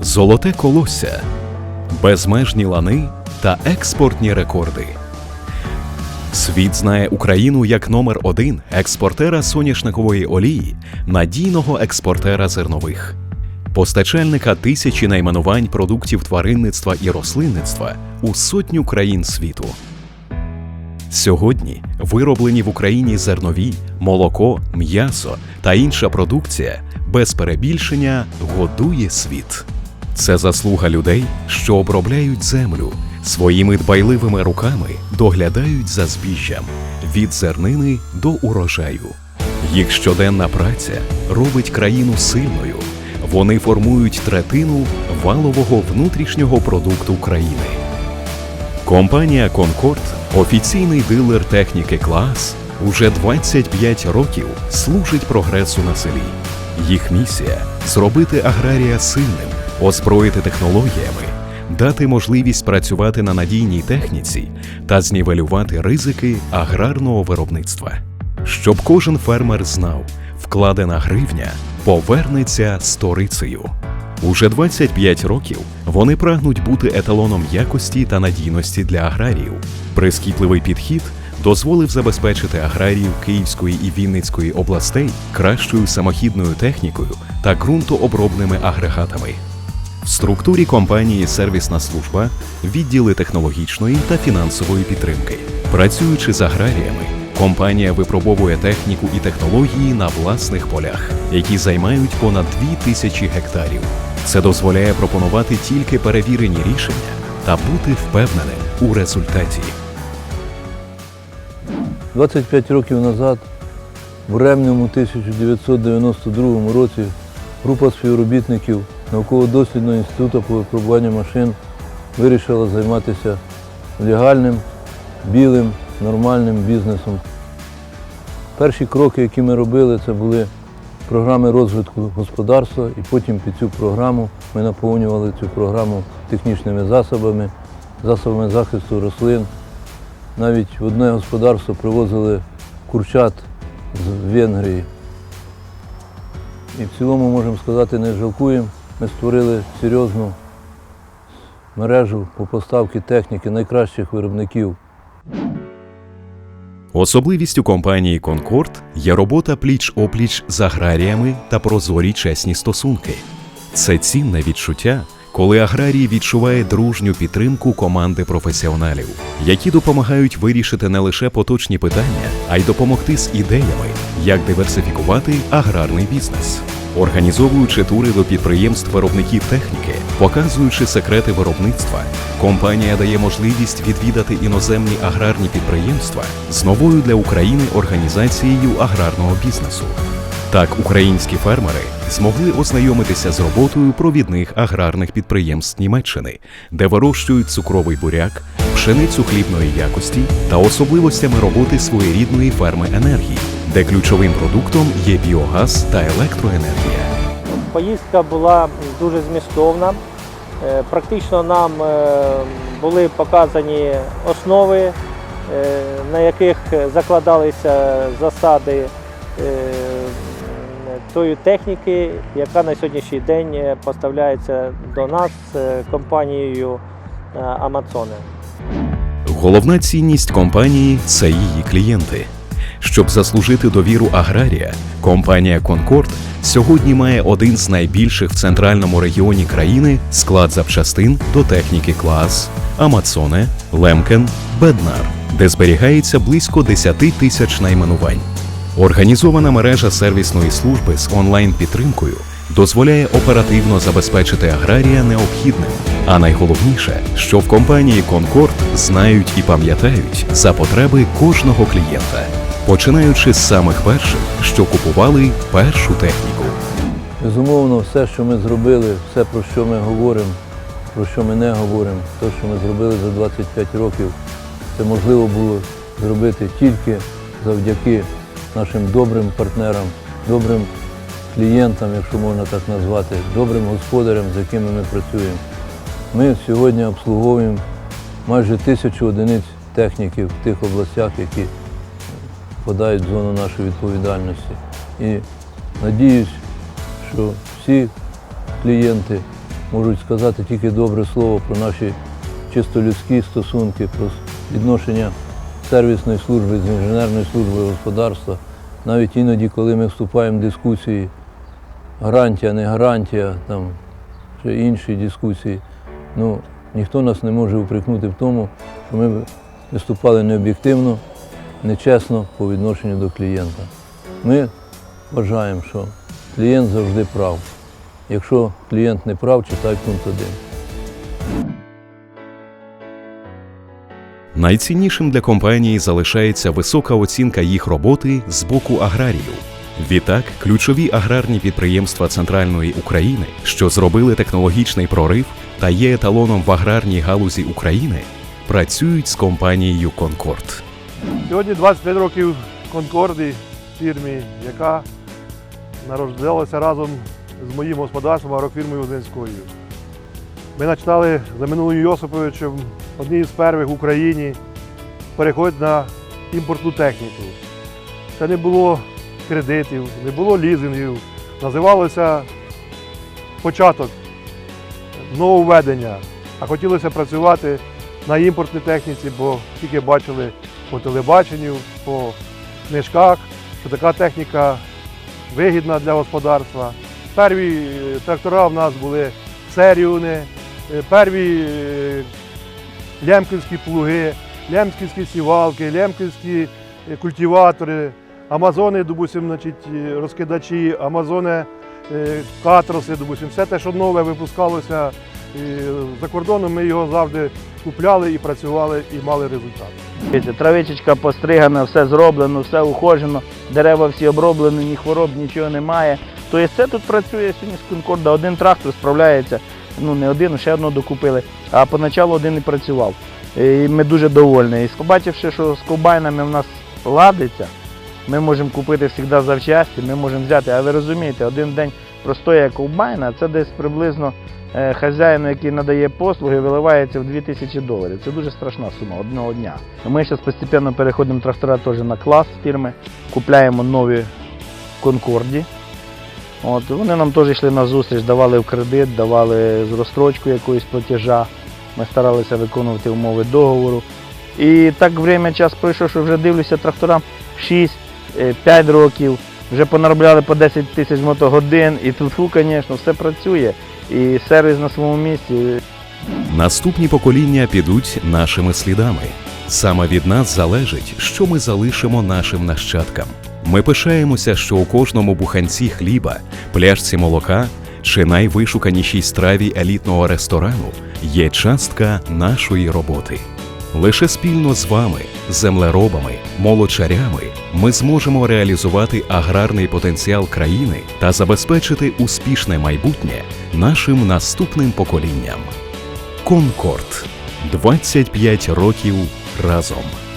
золоте колосся, безмежні лани та експортні рекорди. Світ знає Україну як номер один експортера соняшникової олії, надійного експортера зернових, постачальника тисячі найменувань продуктів тваринництва і рослинництва у сотню країн світу. Сьогодні вироблені в Україні зернові, молоко, м'ясо та інша продукція без перебільшення годує світ. Це заслуга людей, що обробляють землю, своїми дбайливими руками доглядають за збіжжям від зернини до урожаю. Їх щоденна праця робить країну сильною. Вони формують третину валового внутрішнього продукту країни. Компанія Конкорд, офіційний дилер техніки клас, уже 25 років служить прогресу на селі. Їх місія зробити аграрія сильним, озброїти технологіями, дати можливість працювати на надійній техніці та знівелювати ризики аграрного виробництва. Щоб кожен фермер знав, вкладена гривня повернеться сторицею. Уже 25 років вони прагнуть бути еталоном якості та надійності для аграріїв. Прискіпливий підхід дозволив забезпечити аграріїв Київської і Вінницької областей кращою самохідною технікою та ґрунтообробними агрегатами. В структурі компанії сервісна служба, відділи технологічної та фінансової підтримки. Працюючи з аграріями, компанія випробовує техніку і технології на власних полях, які займають понад 2 тисячі гектарів. Це дозволяє пропонувати тільки перевірені рішення та бути впевненим у результаті. 25 років назад, в ремному 1992 році, група співробітників науково-дослідного інституту по випробуванню машин вирішила займатися легальним, білим, нормальним бізнесом. Перші кроки, які ми робили, це були програми розвитку господарства, і потім під цю програму ми наповнювали цю програму технічними засобами, засобами захисту рослин. Навіть в одне господарство привозили курчат з Венгрії. І в цілому, можемо сказати, не жалкуємо. Ми створили серйозну мережу по поставці техніки найкращих виробників Особливістю компанії Конкорд є робота пліч-опліч з аграріями та прозорі чесні стосунки. Це цінне відчуття, коли аграрій відчуває дружню підтримку команди професіоналів, які допомагають вирішити не лише поточні питання, а й допомогти з ідеями, як диверсифікувати аграрний бізнес. Організовуючи тури до підприємств виробників техніки, показуючи секрети виробництва, компанія дає можливість відвідати іноземні аграрні підприємства з новою для України організацією аграрного бізнесу. Так, українські фермери змогли ознайомитися з роботою провідних аграрних підприємств Німеччини, де вирощують цукровий буряк, пшеницю хлібної якості та особливостями роботи своєрідної ферми енергії, де ключовим продуктом є біогаз та електроенергія. Поїздка була дуже змістовна. Е, Практично нам е, були показані основи, е, на яких закладалися засади тої техніки, яка на сьогоднішній день поставляється до нас компанією Амазоне. Головна цінність компанії це її клієнти. Щоб заслужити довіру аграрія, компанія Конкорд сьогодні має один з найбільших в центральному регіоні країни склад запчастин до техніки клас, Амацоне, Лемкен, Беднар, де зберігається близько 10 тисяч найменувань. Організована мережа сервісної служби з онлайн-підтримкою дозволяє оперативно забезпечити аграрія необхідним. А найголовніше, що в компанії Конкорд знають і пам'ятають за потреби кожного клієнта, починаючи з самих перших, що купували першу техніку. Безумовно, все, що ми зробили, все, про що ми говоримо, про що ми не говоримо, те, що ми зробили за 25 років, це можливо було зробити тільки завдяки нашим добрим партнерам, добрим клієнтам, якщо можна так назвати, добрим господарям, з якими ми працюємо. Ми сьогодні обслуговуємо майже тисячу одиниць техніки в тих областях, які впадають в зону нашої відповідальності. І надіюсь, що всі клієнти можуть сказати тільки добре слово про наші чисто людські стосунки, про відношення сервісної служби з інженерною службою господарства. Навіть іноді, коли ми вступаємо в дискусії, гарантія, не гарантія, там ще інші дискусії, ну, ніхто нас не може упрекнути в тому, що ми виступали необ'єктивно, нечесно по відношенню до клієнта. Ми вважаємо, що клієнт завжди прав. Якщо клієнт не прав, читай пункт 1. Найціннішим для компанії залишається висока оцінка їх роботи з боку аграріїв. Відтак, ключові аграрні підприємства Центральної України, що зробили технологічний прорив та є еталоном в аграрній галузі України, працюють з компанією Конкорд. Сьогодні 25 років Конкорді фірмі, яка народилася разом з моїм господарством агрофірмою Озинською. Ми починали за Минулою Йосиповичем одні з перших в Україні переходити на імпортну техніку. Це не було кредитів, не було лізингів. Називалося початок нововведення, а хотілося працювати на імпортній техніці, бо тільки бачили по телебаченню, по книжках, що така техніка вигідна для господарства. Перві е, трактора в нас були серіуни, е, перві е, лемківські плуги, лемківські сівалки, лемківські культиватори, амазони, допустим, значить, розкидачі, амазони, катроси, допустим, все те, що нове випускалося е, за кордоном, ми його завжди купляли і працювали і мали результат. Травичечка постригана, все зроблено, все ухожено, дерева всі оброблені, ні хвороб, нічого немає. Тобто це тут працює сьогодні з Конкорда. Один трактор справляється, ну не один, ще одного докупили, а поначалу один і працював. І ми дуже довольні. І побачивши, що з комбайнами в нас ладиться, ми можемо купити завжди завчасті, ми можемо взяти. А ви розумієте, один день простоя комбайна це десь приблизно е, хазяїну, який надає послуги, виливається в 2000 доларів. Це дуже страшна сума одного дня. Ми зараз постійно переходимо трактора теж на клас фірми, купляємо нові Конкорді. От, вони нам теж йшли на зустріч, давали в кредит, давали з розстрочку якоїсь платежа. Ми старалися виконувати умови договору. І так час пройшов, що вже дивлюся тракторам 6-5 років, вже понаробляли по 10 тисяч мотогодин, і тут, звісно, все працює. І сервіс на своєму місці. Наступні покоління підуть нашими слідами. Саме від нас залежить, що ми залишимо нашим нащадкам. Ми пишаємося, що у кожному буханці хліба, пляшці молока чи найвишуканішій страві елітного ресторану є частка нашої роботи. Лише спільно з вами, землеробами, молочарями, ми зможемо реалізувати аграрний потенціал країни та забезпечити успішне майбутнє нашим наступним поколінням. Конкорд 25 років разом.